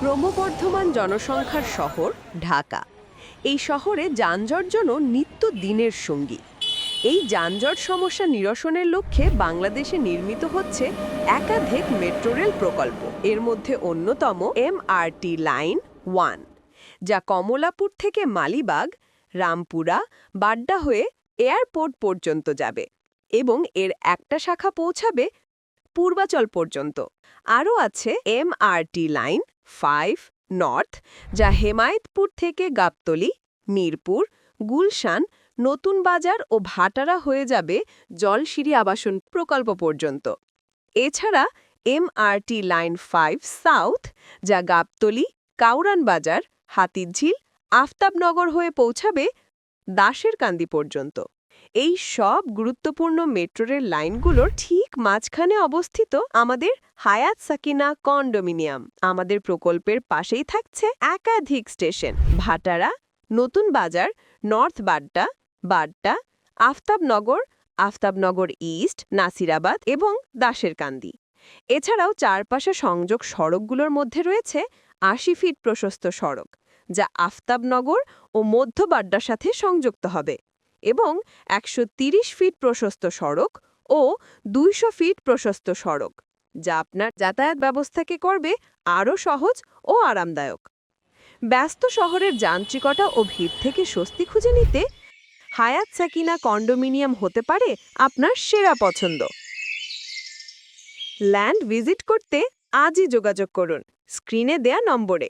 ক্রমবর্ধমান জনসংখ্যার শহর ঢাকা। এই শহরে যানজট যেন নিত্য দিনের সঙ্গী। এই যানজট সমস্যা নিরসনের লক্ষ্যে বাংলাদেশে নির্মিত হচ্ছে একাধিক মেট্রো রেল প্রকল্প। এর মধ্যে অন্যতম এমআরটি লাইন ওয়ান, যা কমলাপুর থেকে মালিবাগ, রামপুরা, বাড্ডা হয়ে এয়ারপোর্ট পর্যন্ত যাবে এবং এর একটা শাখা পৌঁছাবে পূর্বাচল পর্যন্ত। আরও আছে এমআরটি লাইন ফাইভ নর্থ, যা হেমায়েতপুর থেকে গাবতলী, মিরপুর, গুলশান, নতুন বাজার ও ভাটারা হয়ে যাবে জলসিঁড়ি আবাসন প্রকল্প পর্যন্ত। এছাড়া এমআরটি লাইন ফাইভ সাউথ, যা গাবতলী, কাউরান বাজার, হাতিরঝিল, আফতাবনগর হয়ে পৌঁছাবে দাসের কান্দি পর্যন্ত। এই সব গুরুত্বপূর্ণ মেট্রো রেল লাইনগুলোর ঠিক মাঝখানে অবস্থিত আমাদের হায়াত সাকিনা কন্ডোমিনিয়াম। আমাদের প্রকল্পের পাশেই থাকছে একাধিক station. Bhatara, Notun Bazar, north Badda Badda, Aftabnagar Aftabnagar east, Nasirabad এবং দাসেরকান্দি এছাড়াও চারপাশে সংযোগ সড়কগুলোর মধ্যে রয়েছে আশি ফিট প্রশস্ত সড়ক, যা আফতাবনগর ও মধ্য বাড্ডার সাথে সংযুক্ত হবে। এবং একশো ফিট প্রশস্ত সড়ক ও দুইশো ফিট প্রশস্ত সড়ক, যা আপনার যাতায়াত ব্যবস্থাকে করবে আরও সহজ ও আরামদায়ক। ব্যস্ত শহরের যান্ত্রিকতা ও ভিড় থেকে স্বস্তি খুঁজে নিতে হায়াত সাকিনা কন্ডোমিনিয়াম হতে পারে আপনার সেরা পছন্দ। ল্যান্ড ভিজিট করতে আজই যোগাযোগ করুন, স্ক্রিনে দেয়া নম্বরে।